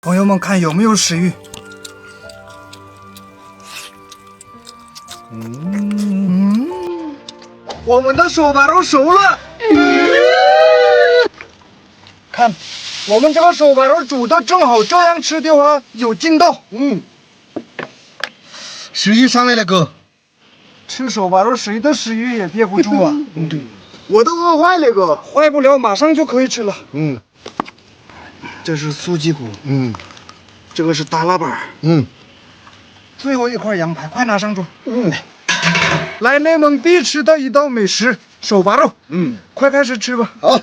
朋友们看有没有食欲？嗯，我们的手把肉熟了。看，我们这个手把肉煮的正好，这样吃的话有劲道。嗯，食欲上来了，哥。吃手把肉，谁的食欲也憋不住啊！嗯，对，我都饿坏了，哥。坏不了，马上就可以吃了。嗯，这是素鸡骨，嗯。这个是大腊板，嗯。最后一块羊排，快拿上桌。嗯。来，内蒙必吃的一道美食——手扒肉，嗯，快开始吃吧。好。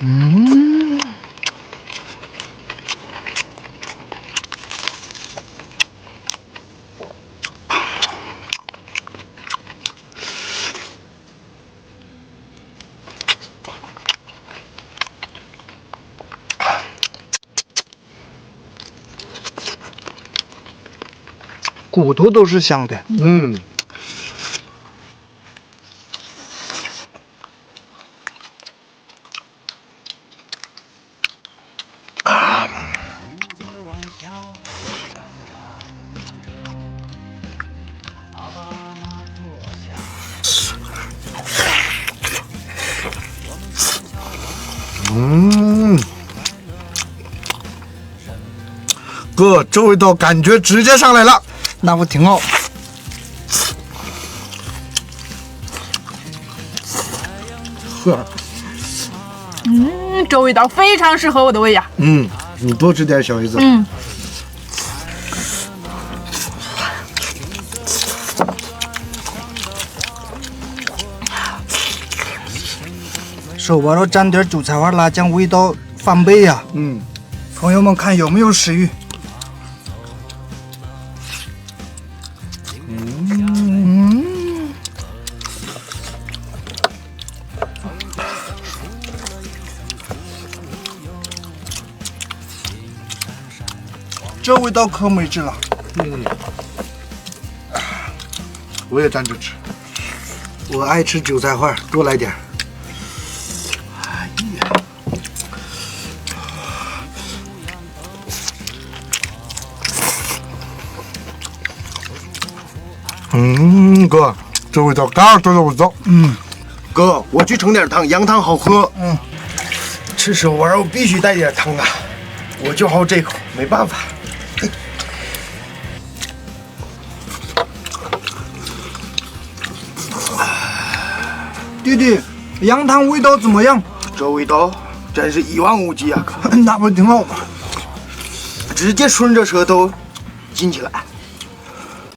嗯，骨头都是香的。嗯，嗯，哥，这味道感觉直接上来了。那不挺好？呵，嗯，这味道非常适合我的胃呀。嗯，你多吃点，小姨子。嗯，手把肉蘸点韭菜花、辣酱，味道翻倍呀、嗯，朋友们看有没有食欲？这味道可美极了。嗯我也蘸着吃。我爱吃韭菜花，多来点儿。哎呀，嗯，哥，这味道嘎都不走。嗯哥，我去盛点汤，羊汤好喝。嗯，吃手玩我必须带点汤啊，我就好这口，没办法。弟弟，羊汤味道怎么样？这味道真是一望无际啊，哥，那不挺好吗？直接顺着舌头进去了。